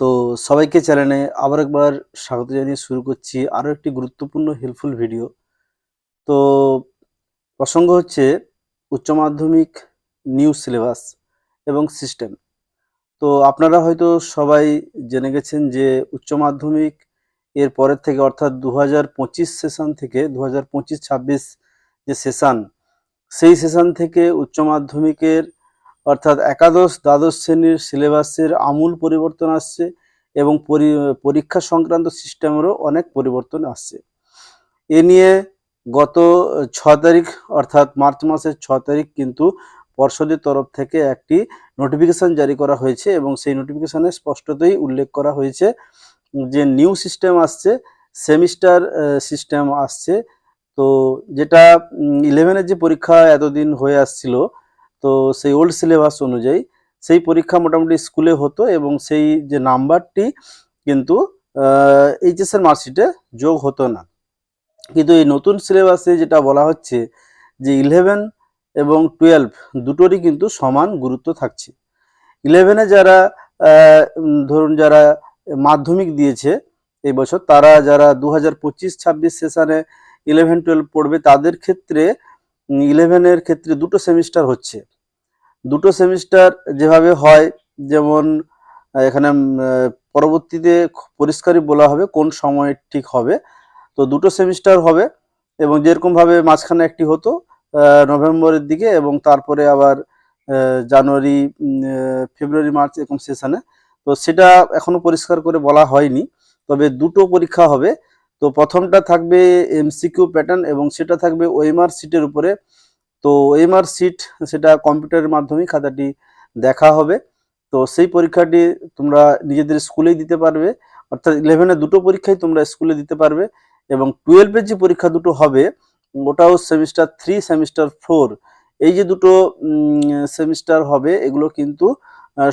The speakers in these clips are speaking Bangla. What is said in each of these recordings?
তো সবাইকে চ্যানেলে আবার একবার স্বাগত জানিয়ে শুরু করছি আরও একটি গুরুত্বপূর্ণ হেল্পফুল ভিডিও তো প্রসঙ্গ হচ্ছে উচ্চ মাধ্যমিক নিউ সিলেবাস এবং সিস্টেম তো আপনারা হয়তো সবাই জেনে গেছেন যে উচ্চ মাধ্যমিক এর পরের থেকে অর্থাৎ দু হাজার পঁচিশ সেশন থেকে দু হাজার যে সেশন সেই সেশন থেকে উচ্চ মাধ্যমিকের অর্থাৎ একাদশ দ্বাদশ শ্রেণির সিলেবাসের আমূল পরিবর্তন আসছে এবং পরি- পরীক্ষা সংক্রান্ত সিস্টেমেরও অনেক পরিবর্তন আসছে। এ নিয়ে গত ছ তারিখ, অর্থাৎ মার্চ মাসের ছ তারিখ কিন্তু পর্ষদের তরফ থেকে একটি নোটিফিকেশন জারি করা হয়েছে এবং সেই নোটিফিকেশানে স্পষ্টতই উল্লেখ করা হয়েছে যে নিউ সিস্টেম আসছে, সেমিস্টার সিস্টেম আসছে। তো যেটা ইলেভেনের যে পরীক্ষা এতদিন হয়ে আসছিল তো সেই ওল্ড সিলেবাস অনুযায়ী সেই পরীক্ষা মোটামুটি স্কুলে হতো এবং সেই যে নাম্বারটি কিন্তু এইচএস এর মার্কশিটে যোগ হতো না। কিন্তু এই নতুন সিলেবাসে যেটা বলা হচ্ছে যে ইলেভেন এবং টুয়েলভ দুটোরই কিন্তু সমান গুরুত্ব থাকছে। ইলেভেনে যারা ধরুন যারা মাধ্যমিক দিয়েছে এই বছর, তারা যারা দু হাজার পঁচিশ ছাব্বিশ সেশনে ইলেভেন টুয়েলভ পড়বে, তাদের ক্ষেত্রে ইলেভেনের ক্ষেত্রে দুটো সেমিস্টার হচ্ছে। দুটো সেমিস্টার যেভাবে হয়, যেমন এখানে পরবর্তীতে পরিষ্কারই বলা হবে কোন সময় ঠিক হবে। তো দুটো সেমিস্টার হবে এবং যেরকমভাবে মাঝখানে একটি হতো নভেম্বরের দিকে এবং তারপরে আবার জানুয়ারি ফেব্রুয়ারি, মার্চ এরকম সেশনে। তো সেটা এখনও পরিষ্কার করে বলা হয়নি। তবে দুটো পরীক্ষা হবে। তো প্রথমটা থাকবে এমসিকিউ প্যাটার্ন এবং সেটা থাকবে ওয়েমার সিটের উপরে। তো ওএমআর সিট সেটা কম্পিউটারের মাধ্যমে খাতাটি দেখা হবে। তো সেই পরীক্ষাটি তোমরা নিজেদের স্কুলেই দিতে পারবে। অর্থাৎ ইলেভেনের দুটো পরীক্ষাই তোমরা স্কুলে দিতে পারবে এবং টুয়েলভের যে পরীক্ষা দুটো হবে, ওটাও সেমিস্টার থ্রি সেমিস্টার ফোর এই যে দুটো সেমিস্টার হবে, এগুলো কিন্তু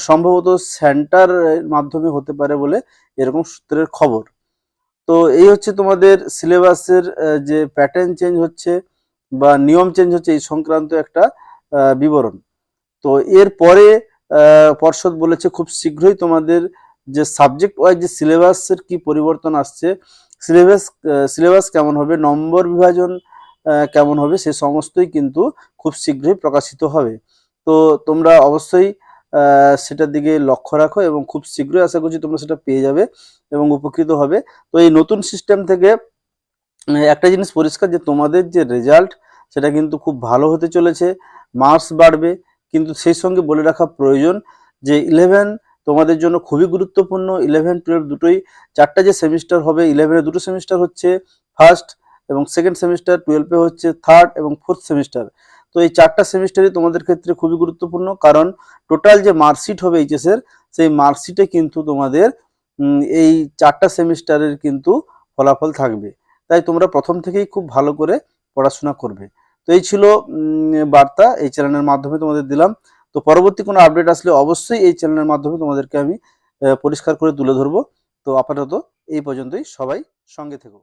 সম্ভবত সেন্টার মাধ্যমে হতে পারে বলে এরকম সূত্রের খবর। তো এই হচ্ছে তোমাদের সিলেবাসের যে প্যাটার্ন চেঞ্জ হচ্ছে বা নিয়ম চেঞ্জ হচ্ছে এই সংক্রান্ত একটা বিবরণ। তো এর পরে পর্ষদ বলেছে খুব শীঘ্রই তোমাদের যে সাবজেক্ট ওয়াইজ যে সিলেবাসের কি পরিবর্তন আসছে সিলেবাস সিলেবাস কেমন হবে, নম্বর বিভাজন কেমন হবে, সে সমস্তই কিন্তু খুব শীঘ্রই প্রকাশিত হবে। তো তোমরা অবশ্যই সেটার দিকে লক্ষ্য রাখো এবং খুব শীঘ্রই আশা করছি তোমরা সেটা পেয়ে যাবে এবং উপকৃত হবে। তো এই নতুন সিস্টেম থেকে একটা জিনিস পরিষ্কার যে তোমাদের যে রেজাল্ট সেটা কিন্তু খুব ভালো হতে চলেছে মার্কস বাড়বে, কিন্তু সেই সঙ্গে বলে রাখা প্রয়োজন যে ইলেভেন তোমাদের জন্য খুবই গুরুত্বপূর্ণ ইলেভেন টুয়েলভ দুটোই, চারটা যে সেমিস্টার হবে ইলেভেনে দুটো সেমিস্টার হচ্ছে ফার্স্ট এবং সেকেন্ড সেমিস্টার টুয়েলভে হচ্ছে থার্ড এবং ফোর্থ সেমিস্টার তো এই চারটা সেমিস্টারই তোমাদের ক্ষেত্রে খুবই গুরুত্বপূর্ণ, কারণ টোটাল যে মার্কশিট হবে এইচএসের সেই মার্কশিটে কিন্তু তোমাদের এই চারটা সেমিস্টারের কিন্তু ফলাফল থাকবে। তাই তোমরা প্রথম থেকেই খুব ভালো করে পড়াশোনা করবে। তো এই ছিল বার্তা এই চ্যানেলের মাধ্যমে তোমাদের দিলাম। তো পরবর্তী কোনো আপডেট আসলে অবশ্যই এই চ্যানেলের মাধ্যমে তোমাদেরকে আমি পরিষ্কার করে তুলে ধরবো। তো আপাতত এই পর্যন্তই, সবাই সঙ্গে থেকো।